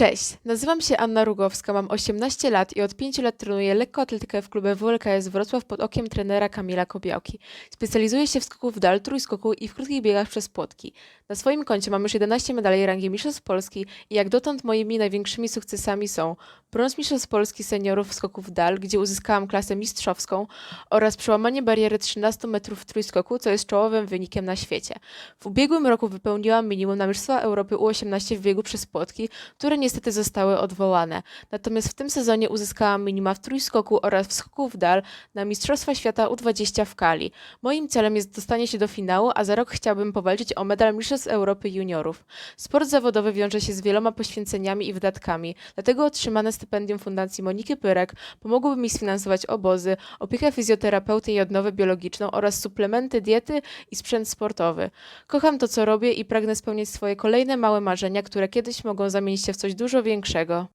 Cześć, nazywam się Anna Rugowska, mam 18 lat i od 5 lat trenuję lekkoatletykę w klubie WLKS Wrocław pod okiem trenera Kamila Kobiałki. Specjalizuję się w skoku w dal, trójskoku i w krótkich biegach przez płotki. Na swoim koncie mam już 11 medali rangi Mistrzostw Polski i jak dotąd moimi największymi sukcesami są brąz Mistrzostw Polski seniorów w skoku w dal, gdzie uzyskałam klasę mistrzowską oraz przełamanie bariery 13 metrów w trójskoku, co jest czołowym wynikiem na świecie. W ubiegłym roku wypełniłam minimum na Mistrzostwa Europy U18 w biegu przez płotki, które niestety zostały odwołane. Natomiast w tym sezonie uzyskałam minima w trójskoku oraz w skoku w dal na Mistrzostwa Świata U20 w Kali. Moim celem jest dostanie się do finału, a za rok chciałbym powalczyć o medal Mistrzostw Europy Juniorów. Sport zawodowy wiąże się z wieloma poświęceniami i wydatkami, dlatego otrzymane stypendium Fundacji Moniki Pyrek pomogłoby mi sfinansować obozy, opiekę fizjoterapeuty i odnowę biologiczną oraz suplementy diety i sprzęt sportowy. Kocham to, co robię i pragnę spełniać swoje kolejne małe marzenia, które kiedyś mogą zamienić się w coś dużo większego.